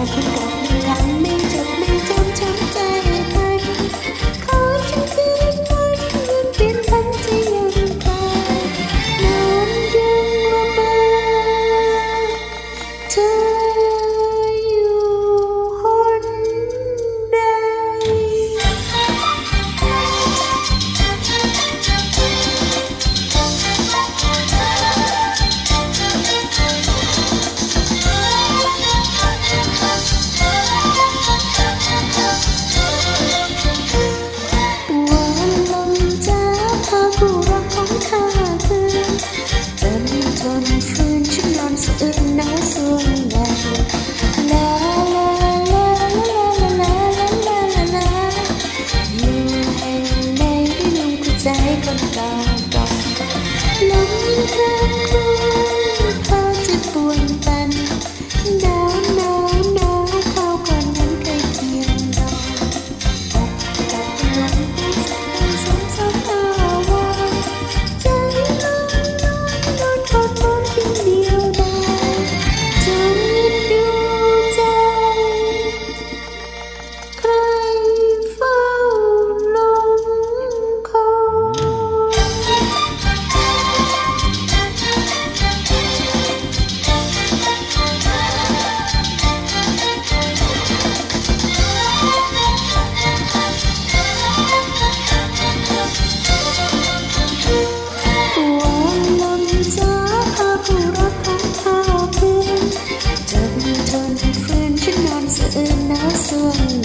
As we go. บนตาก่อนลมเธอ soon.